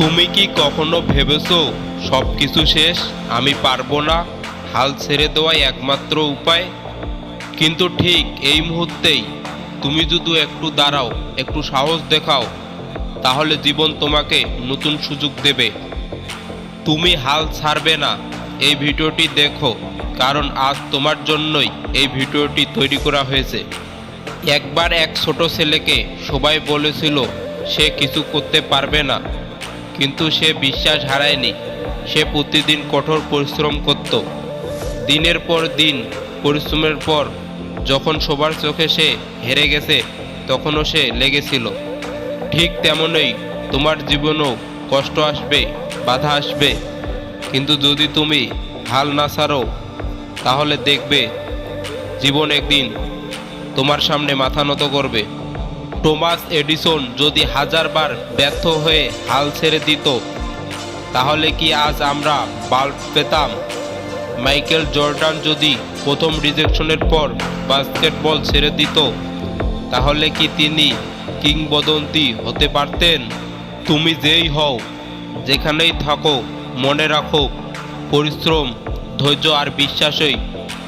তুমি কি কখনো ভেবেছো সব কিছু শেষ? আমি পারব না। হাল ছেড়ে দেওয়াই একমাত্র উপায়। কিন্তু ঠিক এই মুহূর্তেই তুমি যদি একটু দাঁড়াও, একটু সাহস দেখাও, তাহলে জীবন তোমাকে নতুন সুযোগ দেবে। তুমি হাল ছাড়বে না। এই ভিডিওটি দেখো, কারণ আজ তোমার জন্যই এই ভিডিওটি তৈরি করা হয়েছে। একবার এক ছোট ছেলেকে সবাই বলেছিল, সে কিছু করতে পারবে না। কিন্তু সে বিশ্বাস হারায়নি। সে প্রতিদিন কঠোর পরিশ্রম করত। দিনের পর দিন, পরিশ্রমের পর যখন সবার চোখে সে হেরে গেছে, তখনও সে লেগেছিল। ঠিক তেমনই তোমার জীবনেও কষ্ট আসবে, বাধা আসবে। কিন্তু যদি তুমি হাল না ছাড়ো, তাহলে দেখবে জীবন একদিন তোমার সামনে মাথা নত করবে। টোমাস এডিসন যদি হাজারবার ব্যর্থ হয়ে হাল ছেড়ে দিত, তাহলে কি আজ আমরা বাল্ব পেতাম? মাইকেল জর্ডান যদি প্রথম রিজেকশনের পর বাস্কেটবল ছেড়ে দিত, তাহলে কি তিনি কিংবদন্তি হতে পারতেন? তুমি যেই হও, যেখানেই থাকো, মনে রাখো, পরিশ্রম, ধৈর্য আর বিশ্বাসই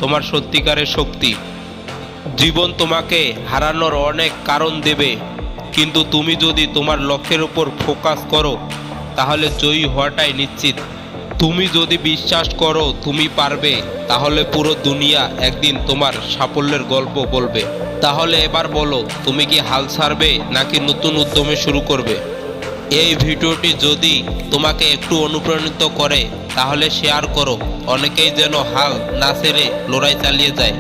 তোমার সত্যিকারের শক্তি। জীবন তোমাকে হারানোর অনেক কারণ দেবে। কিন্তু তুমি যদি তোমার লক্ষ্যের উপর ফোকাস করো, তাহলে জয়ী হওয়াটাই নিশ্চিত। তুমি যদি বিশ্বাস করো তুমি পারবে, তাহলে পুরো দুনিয়া একদিন তোমার সাফল্যের গল্প বলবে। তাহলে এবার বলো, তুমি কি হাল ছাড়বে নাকি নতুন উদ্যমে শুরু করবে? এই ভিডিওটি যদি তোমাকে একটু অনুপ্রাণিত করে, তাহলে শেয়ার করো। অনেকেই যেন হাল না ছেড়ে লড়াই চালিয়ে যায়।